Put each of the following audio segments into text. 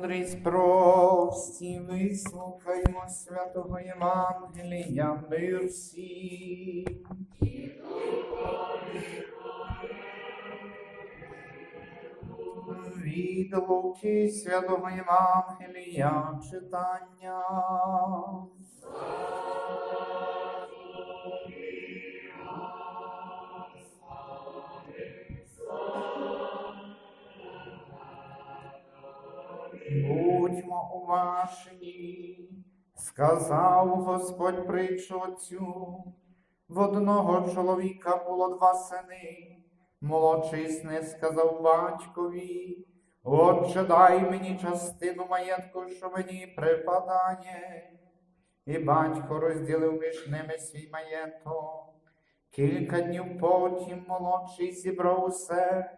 Мудрість прості, вислухаймо святого Євангелія, мир всім. Від Луки святого Євангелія читання. Будьмо уважні, сказав Господь притчу цю. В одного чоловіка було два сини. Молодший з них сказав батькові, Отче, дай мені частину маєтку, що мені припадає. І батько розділив між ними свій маєток. Кілька днів потім молодший зібрав усе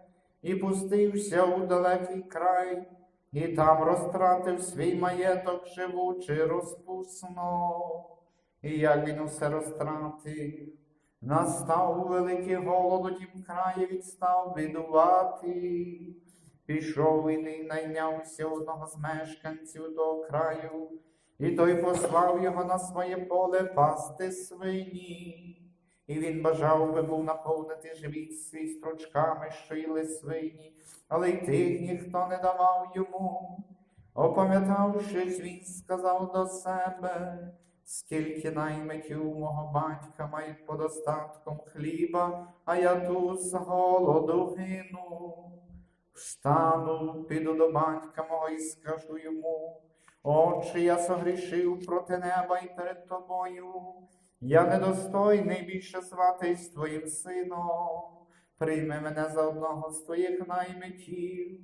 і пустився у далекий край, і там розтратив свій маєток, живучи розпусно. І як він усе розтратив, настав великий голод у тім краї, він став бідувати. Пішов він і найнявся одного з мешканців того краю, і той послав його на своє поле пасти свині. І він бажав би був наповнити живіт свій стручками, що їли свині, але й тих ніхто не давав йому. Опам'ятавшись, він сказав до себе, скільки наймитів мого батька мають подостатком хліба, а я тут з голоду гину. Встану, піду до батька мого і скажу йому, Отче, я согрішив проти неба і перед тобою. Я недостойний більше зватись твоїм сином. Прийми мене за одного з твоїх наймитів.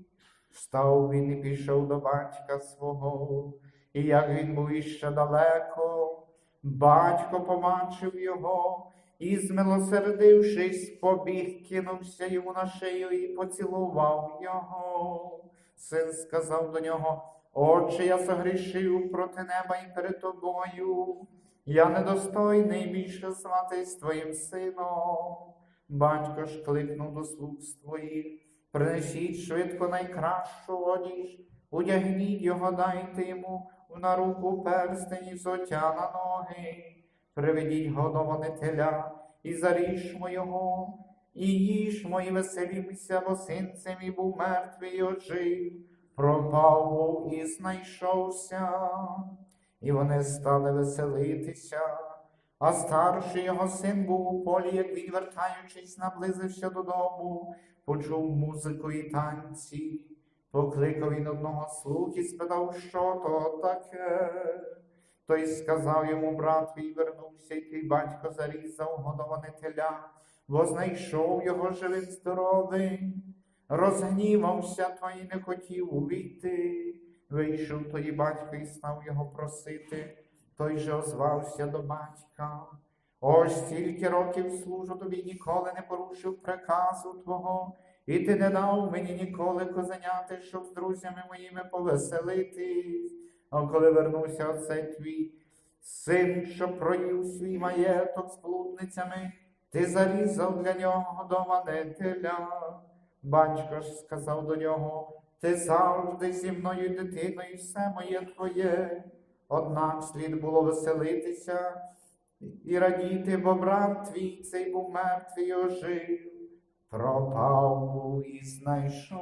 Встав він і пішов до батька свого, і як він був іще далеко, батько побачив його і, змилосердившись, побіг, кинувся йому на шию і поцілував його. Син сказав до нього, Отче, я согрішив проти неба і перед тобою. Я недостойний більше зватись твоїм сином. Батько ж кликнув до слуг своїх, принесіть швидко найкращу одіж, одягніть його, дайте йому на руку перстень і взоття на ноги, приведіть годоване теля і заріжмо його, і їжмо, і веселімося, бо син цей мій був мертвий і ожив, пропав і знайшовся. І вони стали веселитися. А старший його син був у полі, як він, вертаючись, наблизився додому, почув музику і танці. Покликав він одного слуг і спитав, що то таке. Той сказав йому брат твій вернувся, і твій батько зарізав годоване теля, бо знайшов його живим здоровим. Розгнівався той не хотів увійти. Вийшов тоді батько і став його просити. Той же озвався до батька. Ось стільки років служу тобі, ніколи не порушив приказу Твого, і ти не дав мені ніколи козеняти, щоб з друзями моїми повеселитись. А коли вернувся оцей твій син, що проїв свій маєток з блудницями, ти зарізав для нього годоване теля. Батько ж сказав до нього, ти завжди зі мною дитиною, все моє твоє. Однак слід було веселитися і радіти, бо брат твій цей був мертвий ожив, пропав і знайшовся.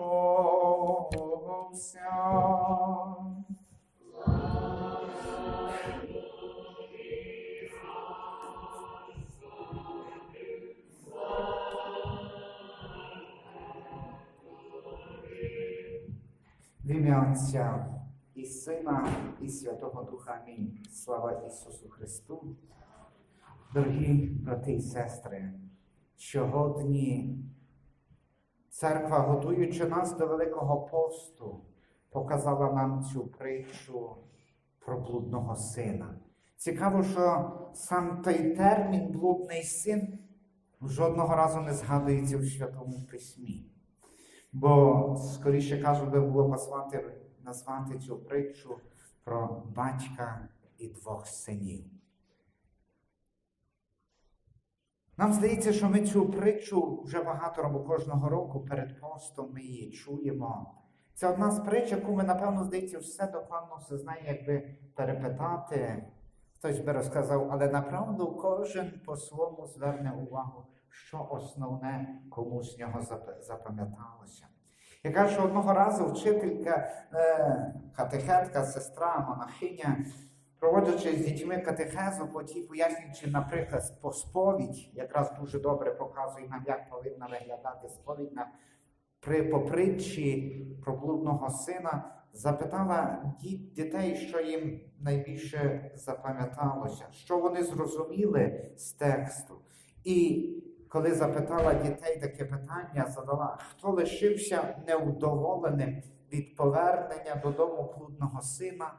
В ім'я Отця і Сина, і Святого Духа. Амінь. Слава Ісусу Христу. Дорогі брати і сестри, сьогодні церква, готуючи нас до Великого посту, показала нам цю притчу про блудного сина. Цікаво, що сам той термін блудний син жодного разу не згадується в Святому Письмі. Бо, скоріше кажу, би було назвати, назвати цю притчу про батька і двох синів. Нам здається, що ми цю притчу вже багато робимо кожного року перед постом ми її чуємо. Це одна з притч, яку ми, напевно, здається, все докладно все знає, якби перепитати. Хтось би розказав, але направду кожен по-своєму зверне увагу, що основне кому з нього запам'яталося. Я кажу, одного разу вчителька, е, катехетка, сестра, монахиня, проводячи з дітьми катехезу, потім пояснюючи, наприклад, по сповідь, якраз дуже добре показує нам, як повинна виглядати сповідь на при по притчі про блудного сина, запитала діт- дітей, що їм найбільше запам'яталося, що вони зрозуміли з тексту. І коли запитала дітей таке питання, задала, хто лишився невдоволеним від повернення додому блудного сина,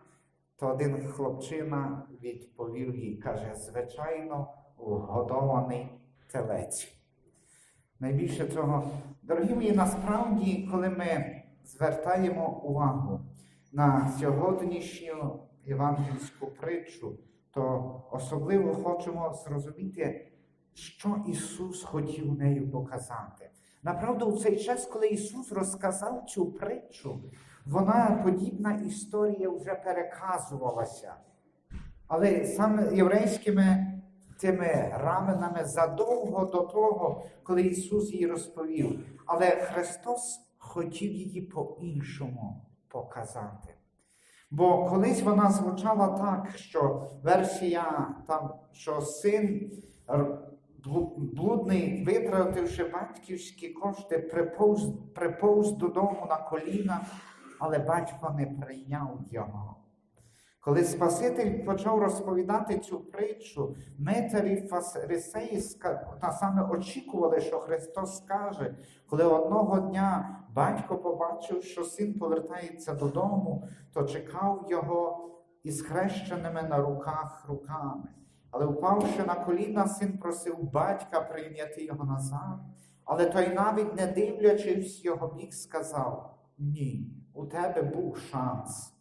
то один хлопчина відповів їй, каже, звичайно, вгодований телець. Найбільше цього, дорогі мої, насправді, коли ми звертаємо увагу на сьогоднішню євангельську притчу, то особливо хочемо зрозуміти, що Ісус хотів нею показати. Направду, у цей час, коли Ісус розказав цю притчу, вона подібна історія вже переказувалася. Але саме єврейськими тими раменами задовго до того, коли Ісус її розповів. Але Христос хотів її по-іншому показати. Бо колись вона звучала так, що версія там, що син блудний, витративши батьківські кошти, приповз, приповз додому на коліна, але батько не прийняв його. Коли Спаситель почав розповідати цю притчу, митарі фарисеї саме очікували, що Христос скаже, коли одного дня батько побачив, що син повертається додому, то чекав його із хрещеними на руках руками. Але впавши на коліна, син просив батька прийняти його назад. Але той навіть не дивлячись його бік, сказав: Ні, у тебе був шанс.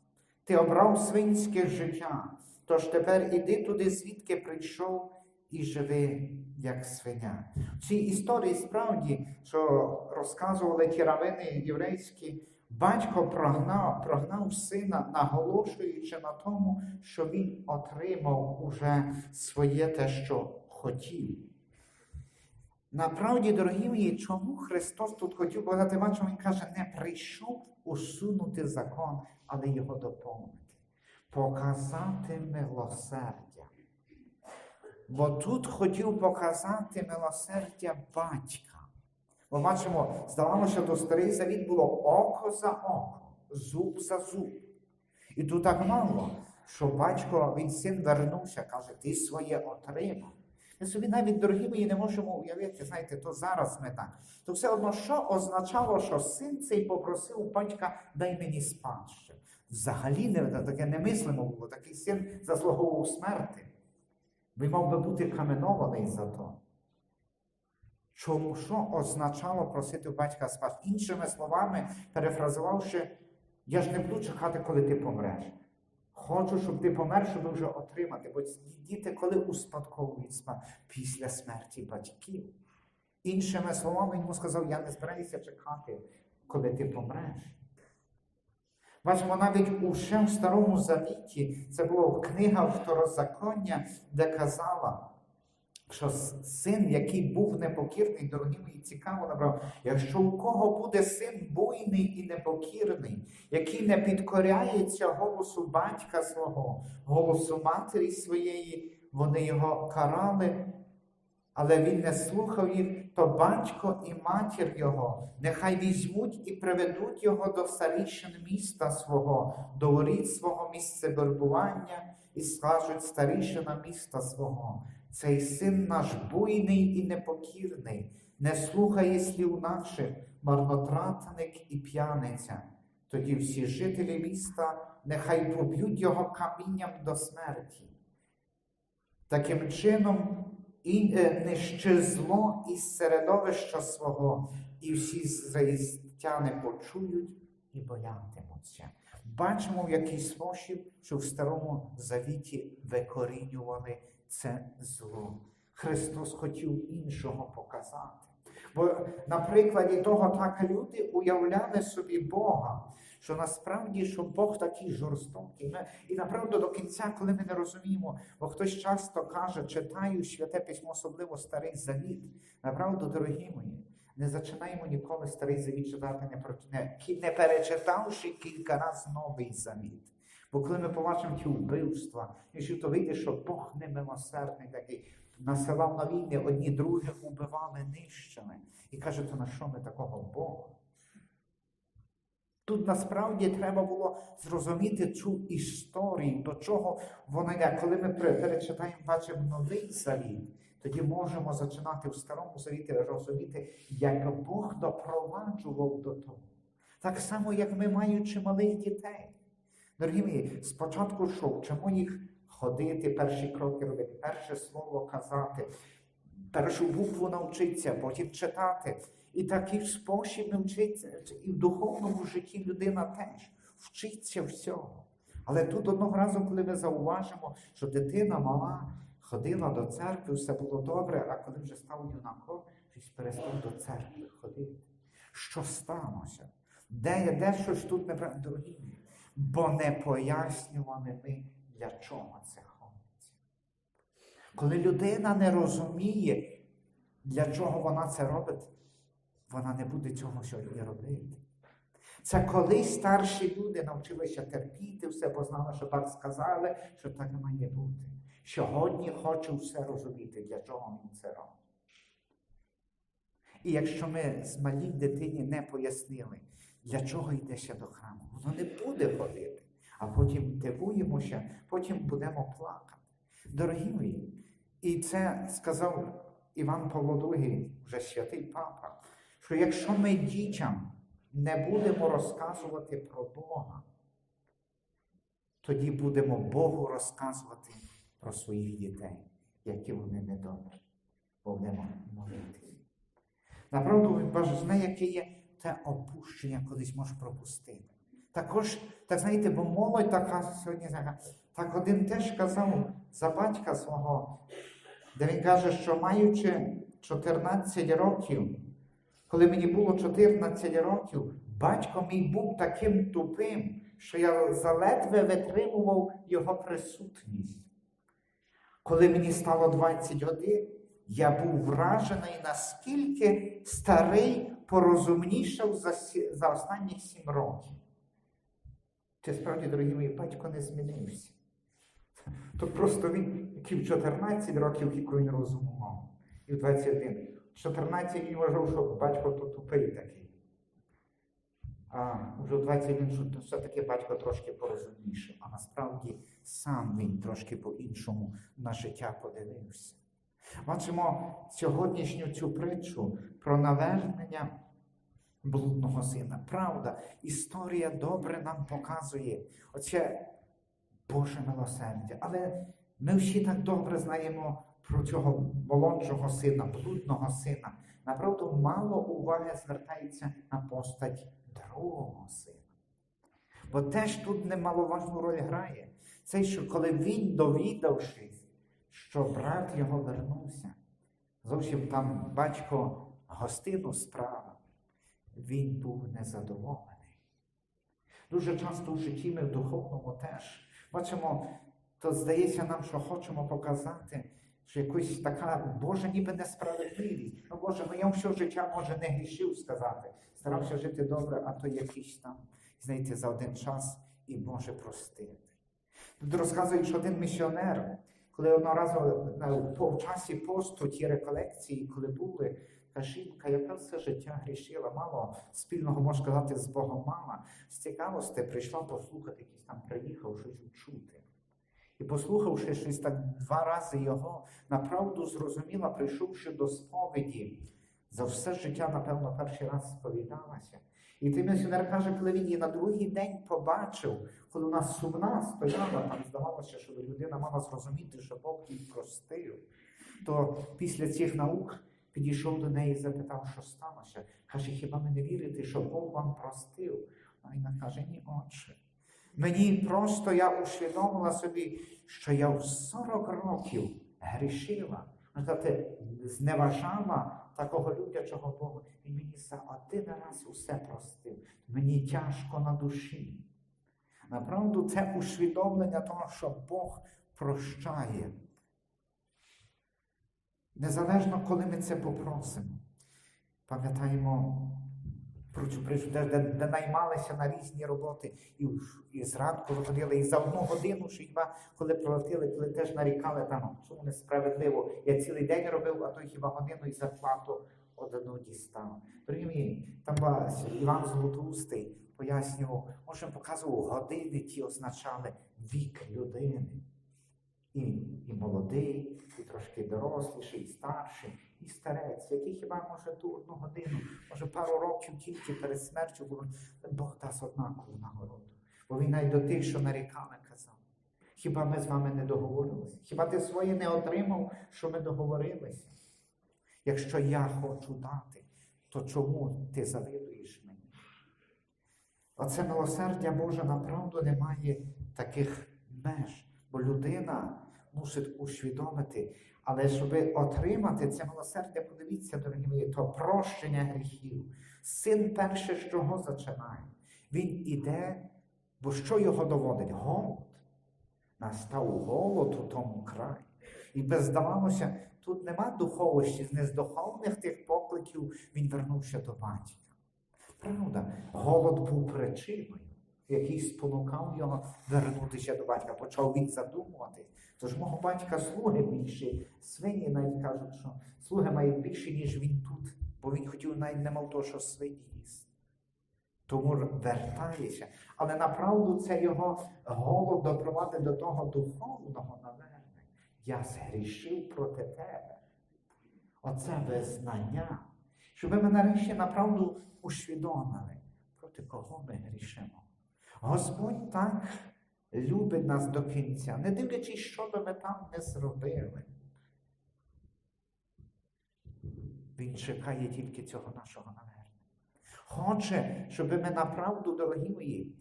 Ти обрав свинське життя, тож тепер іди туди, звідки прийшов, і живи, як свиня. В цій історії справді, що розказували ті равини єврейські, батько прогнав, прогнав сина, наголошуючи на тому, що він отримав уже своє те, що хотів. Направді, дорогі мої, чому Христос тут хотів показати, бачимо, Він каже, не прийшов усунути закон, але його доповнити, показати милосердя. Бо тут хотів показати милосердя батька. Бо бачимо, здавалося, що до старий завіт було око за око, зуб за зуб. І тут так мало, що батько, він син вернувся, каже, ти своє отримав. Ми собі навіть, дорогі мої, не можемо уявити, знаєте, то зараз ми так. То все одно, що означало, що син цей попросив батька, дай мені спадщину. Взагалі не, таке немислимо було, такий син заслуговував смерти. Він мав би бути каменований за то. Чому що означало просити у батька спадщину? Іншими словами, перефразувавши, я ж не буду чекати, коли ти помреш. Хочу, щоб ти помер, щоб вже отримати. Бо діти, коли успадковують спад після смерті батьків. Іншими словами, йому сказав, я не збираюся чекати, коли ти помреш. Бачимо, навіть у в Старому Завіті це була книга Второзаконня, де казала, що син, який був непокірний, дорогі мої, цікаво набрав, якщо у кого буде син буйний і непокірний, який не підкоряється голосу батька свого, голосу матері своєї, вони його карали, але він не слухав їх, то батько і матір його нехай візьмуть і приведуть його до старішин міста свого, до воріт свого місця вербування, і скажуть старішина міста свого. Цей син наш буйний і непокірний, не слухає слів наших, марнотратник і п'яниця. Тоді всі жителі міста нехай поб'ють його камінням до смерті. Таким чином, і е, не щезло із середовища свого, і всі зраїстяни почують і боятимуться. Бачимо, в який спосіб, що в Старому Завіті викорінювали це зло. Христос хотів іншого показати. Бо на прикладі того так люди уявляли собі Бога, що насправді що Бог такий жорстокий. І направду до кінця, коли ми не розуміємо, бо хтось часто каже, читаю святе письмо, особливо старий завіт. Направду, дорогі мої, не зачинаємо ніколи старий завіт читати, не, не перечитавши кілька разів новий завіт. Бо коли ми побачимо ті вбивства, якщо то вийде, що Бог немилосердний такий, насилав на війни, одні других убивали, нищили. І каже, то на що ми такого Бога? Тут насправді треба було зрозуміти цю історію, до чого вона йде. Коли ми перечитаємо, бачимо новий завіт, тоді можемо починати в старому завіті розуміти, як Бог допроваджував до того. Так само, як ми маючи малих дітей. Дорогі мої, спочатку що, вчимо їх ходити, перші кроки робити, перше слово казати, першу букву навчитися, потім читати. І такий спосіб ми вчиться. І в духовному житті людина теж вчиться всього. Але тут одного разу, коли ми зауважимо, що дитина мала, ходила до церкви, все було добре, а коли вже став юнаком, щось перестав до церкви ходити. Що сталося? Де, де щось тут неправильно, дорогі? Бо не пояснювали ми, для чого це ходиться. Коли людина не розуміє, для чого вона це робить, вона не буде цього сьогодні робити. Це колись старші люди навчилися терпіти все, бо знали, що так сказали, що так має бути. Сьогодні хочу все розуміти, для чого він це робить. І якщо ми з малій дитині не пояснили, для чого йдеся до храму, воно не буде ходити, а потім дивуємося, потім будемо плакати. Дорогі мої, і це сказав Іван Павло II, вже святий папа, що якщо ми дітям не будемо розказувати про Бога, тоді будемо Богу розказувати про своїх дітей, які вони недобрі, будемо молитися. Направду, важне, яке є те опущення, колись можеш пропустити. Також, так знаєте, бо молодь така сьогодні, так один теж казав за батька свого, де він каже, що маючи 14 років, коли мені було 14 років, батько мій був таким тупим, що я заледве витримував його присутність. Коли мені стало 21, я був вражений, наскільки старий порозумнішав за, за останні сім років. Це справді, дорогі мої, батько не змінився. То просто він, який в 14 років, кілько він розуму мав, і в 21. В 14 він вважав, що батько то тупий такий. А вже в 21, що все-таки батько трошки порозумніший, а насправді сам він трошки по-іншому на життя подивився. Бачимо сьогоднішню цю притчу про навернення блудного сина. Правда, історія добре нам показує оце Боже милосердя. Але ми всі так добре знаємо про цього молодшого сина, блудного сина. Направду, мало уваги звертається на постать другого сина. Бо теж тут немаловажну роль грає. Це, що коли він, довідавшись, що брат його вернувся, зовсім там батько гостину справив, він був незадоволений. Дуже часто в житті ми в духовному теж бачимо, то здається нам, що хочемо показати, що якась така Божа ніби несправедливість. Ну Боже, ну я все життя може не грішив сказати. Старався жити добре, а то якийсь там, знаєте, за один час і може простити. Тут розказують, що один місіонер, коли на- по в часі посту ті реколекції, коли були, та жінка, яка все життя грішила, мало спільного, можна сказати, з Богом мала, з цікавості прийшла послухати, якийсь там приїхав щось чути. І послухавши щось так два рази його, направду зрозуміла, прийшовши до сповіді, за все життя, напевно, перший раз сповідалася. І той місіонер каже, коли він її на другий день побачив, коли вона сумна стояла, там здавалося, що людина мала зрозуміти, що Бог їй простив, то після цих наук підійшов до неї і запитав, що сталося. Каже, хіба ви не вірите, що Бог вам простив? А вона каже, ні, отче. Мені просто я усвідомила собі, що я в 40 років грішила, зневажала такого людячого Бога. Він мені за один раз усе простив. Мені тяжко на душі. Направду, це усвідомлення того, що Бог прощає. Незалежно, коли ми це попросимо. Пам'ятаємо де, наймалися на різні роботи, і, і зранку виходили, і за одну годину, що хіба коли пролетіли, коли теж нарікали там, чому несправедливо. Я цілий день робив, а той хіба годину і зарплату одну дістав. Дорогі там Іван Золотоустий пояснював, може показував, години ті означали вік людини. І, і молодий, і трошки доросліший, і старший, і старець, який хіба може ту одну годину, може пару років тільки перед смертю було, Бог дасть однакову нагороду. Бо він навіть до тих, що нарікали, казав. Хіба ми з вами не договорилися? Хіба ти своє не отримав, що ми договорилися? Якщо я хочу дати, то чому ти завидуєш мені? Оце милосердя Боже направду не має таких меж, бо людина мусить усвідомити, але щоб отримати це милосердя, подивіться, дорогі мої, то прощення гріхів. Син перше, з чого зачинає? Він іде, бо що його доводить? Голод. Настав голод у тому краї. І би тут нема духовості, з духовних тих покликів він вернувся до батька. Правда, голод був причиною, який спонукав його вернутися до батька. Почав він задумуватись. Тож мого батька слуги більші, свині навіть кажуть, що слуги мають більше, ніж він тут, бо він хотів навіть не мав того, що свині їсти. Тому вертається. Але направду це його голод допровадить до того духовного навернення. Я згрішив проти тебе. Оце визнання. Щоб ми нарешті направду усвідомили, проти кого ми грішимо. Господь так любить нас до кінця, не дивлячись, що би ми там не зробили. Він чекає тільки цього нашого навернення. Хоче, щоб ми направду, дорогі мої,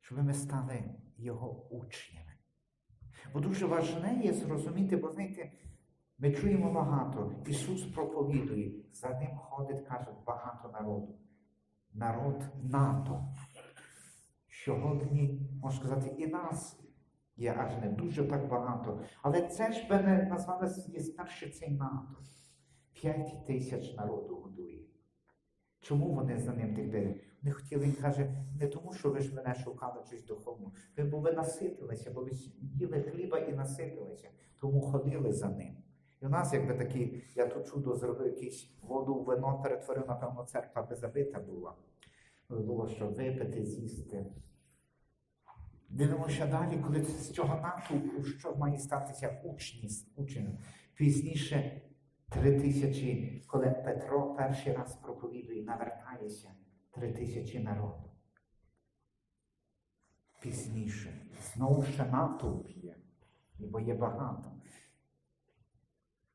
щоб ми стали його учнями. Бо дуже важне є зрозуміти, бо знаєте, ми чуємо багато. Ісус проповідує, за ним ходить, кажуть, багато народу. Народ НАТО. Сьогодні, можна сказати, і нас є аж не дуже так багато. Але це ж би не назвали старше цей НАТО. П'ять тисяч народу годує. Чому вони за ним так дивляться? Вони хотіли, він каже, не тому, що ви ж мене шукали щось духовно. Ви бо ви наситилися, бо ви їли хліба і наситилися, тому ходили за ним. І у нас, якби такі, я тут чудо зробив якийсь воду в вино, перетворив, напевно, церква би забита була. Було що випити, з'їсти. Дивимося далі, коли з цього натовпу, що має статися учні, учні. Пізніше три тисячі, коли Петро перший раз проповідує, навертається три тисячі народу. Пізніше. Знову ще натовп є, бо є багато.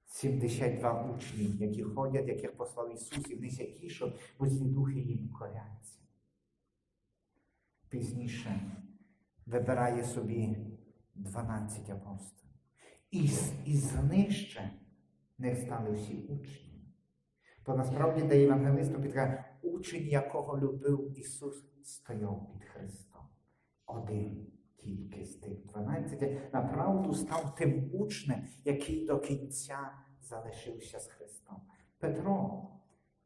72 учні, які ходять, яких послав Ісус, і вони тішать, бо злі духи їм коряться. Пізніше вибирає собі 12 апостолів. І, і знище не стали всі учні. Бо насправді, де євангелисту підкаже, учень, якого любив Ісус, стояв під Христом. Один тільки з тих 12 направду став тим учнем, який до кінця залишився з Христом. Петро,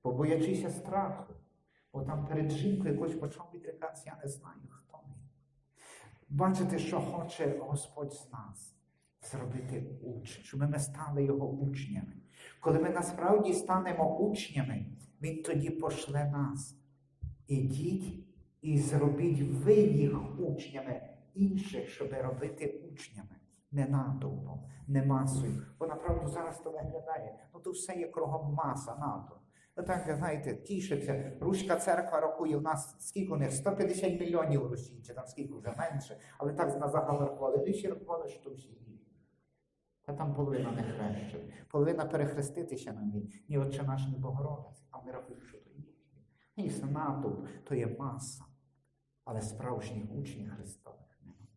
побоячися страху, бо там перед жінкою якось почав відрікатися, я не знаю, хто він. Бачите, що хоче Господь з нас зробити учень, щоб ми стали його учнями. Коли ми насправді станемо учнями, Він тоді пошле нас. Ідіть і зробіть ви їх учнями інших, щоб робити учнями, не натовпом, не масою. Бо направду зараз то виглядає. Ну то все є кругом маса НАТО. Так знаєте, тішиться. Руська церква рахує у нас скільки у них? 150 мільйонів Росії, чи там скільки вже менше, але так на загал рахували. Ви ще рахували, що всі є. Та там половина не хрещена. Половина перехреститися на мій. Ні отче наш, ні Богородець, а ми рахуємо, що то їхні. Ні, це натовп, то є маса. Але справжніх учнів Христових нема.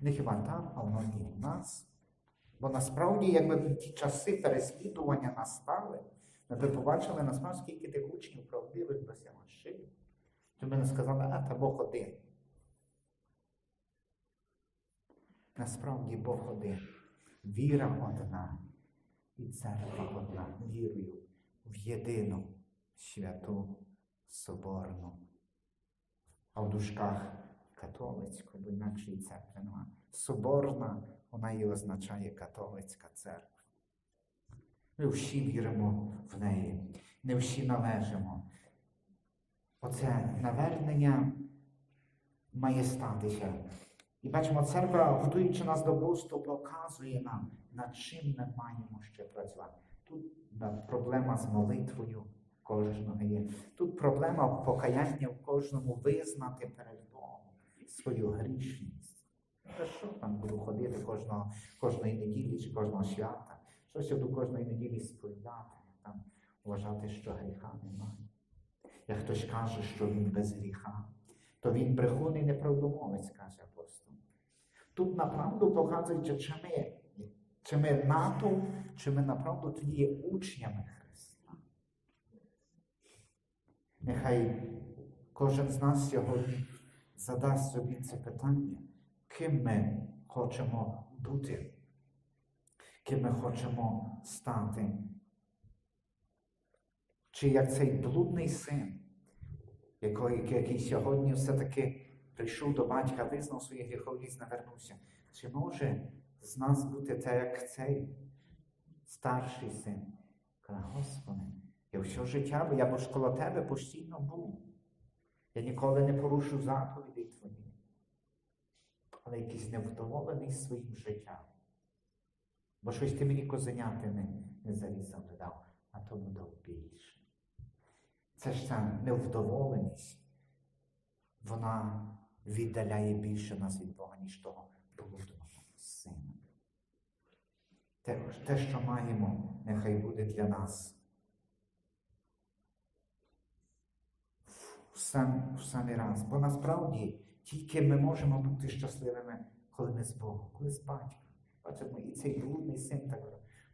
Не хіба там, а воно і в нас. Бо насправді, якби ті часи переслідування настали, Би побачили насправді, скільки тих учнів правдивих без Ямаши. То ми не сказали, а та Бог один. Насправді Бог один. Віра одна і церква одна. Вірую в єдину святу Соборну. А в дужках католицьку, бо інакше і церкви нема. Соборна, вона і означає католицька церква. Ми всі віримо в неї, не всі належимо. Оце навернення має статися. І бачимо, церква, готуючи нас до бусту, показує нам, над чим ми маємо ще працювати. Тут проблема з молитвою кожного є. Тут проблема покаяння в кожному визнати перед Богом свою грішність. Та що там буду ходити кожного, кожної неділі чи кожного свята? Щось до кожної неділі сповідати, там вважати, що гріха немає. Як хтось каже, що він без гріха, то він брехун неправдомовець, каже апостол. Тут направду показується, чи ми, чи ми НАТО, чи ми направду тоді є учнями Христа. Нехай кожен з нас сьогодні задасть собі це питання, ким ми хочемо бути, ким ми хочемо стати. Чи як цей блудний син, який, який сьогодні все-таки прийшов до батька, визнав свої гріховність, навернувся. Чи може з нас бути те, як цей старший син? Каже, Господи, я все життя, бо я ж коло тебе постійно був. Я ніколи не порушу заповідей твої. Але якийсь невдоволений своїм життям. Бо щось ти мені козеняти не, не зарізав, не дав, а тому дав більше. Це ж ця невдоволеність, вона віддаляє більше нас від Бога, ніж того блудного сина. Те, те, що маємо, нехай буде для нас. В, сам, в раз. Бо насправді тільки ми можемо бути щасливими, коли ми з Богом, коли з батьком. Бачимо, і цей блудний син так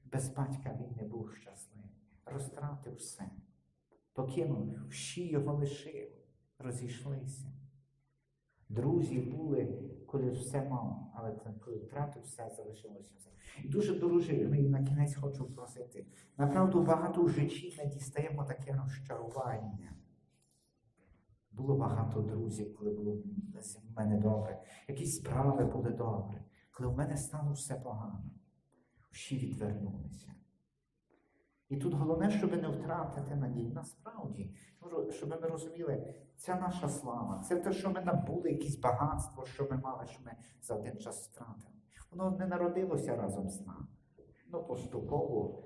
без батька він не був щасливий, розтратив все покинув, всі його лишили, розійшлися. Друзі були, коли все мав, але коли втратив все, залишилося все. І дуже дорожив, на кінець хочу просити. Направду багато в житті ми дістаємо таке розчарування. Було багато друзів, коли було в мене добре. Якісь справи були добре. Коли в мене стало все погано, всі відвернулися. І тут головне, щоб не втратити надію. Насправді, щоб ми розуміли, ця наша слава, це те, що ми набули, якесь багатство, що ми мали, що ми за один час втратили. Воно не народилося разом з нами. Ну, поступово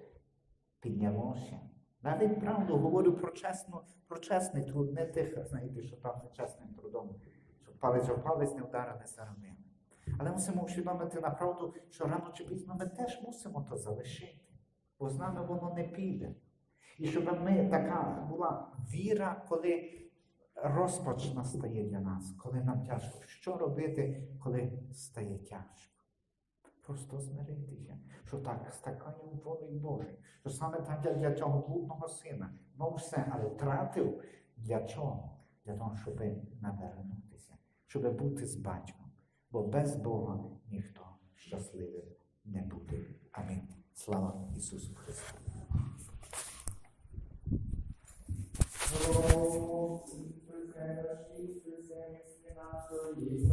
піднялося. Навіть правду говорю про чесну, про чесний труд, не тих, знаєте, що там нечесним трудом, щоб палець о палець не вдарили заробили. Але мусимо усвідомити направду, що рано чи пізно ми теж мусимо то залишити бо з нами воно не піде. І щоб ми така була віра, коли розпач настає для нас, коли нам тяжко. Що робити, коли стає тяжко? Просто змиритися, що так, з такою волею Божою, що саме так я для цього блудного сина, мав все, але втратив для чого? Для того, щоб навернутися, щоб бути з батьком бо без Бога ніхто щасливим не буде. Амінь. Слава Ісусу Христу! Christus,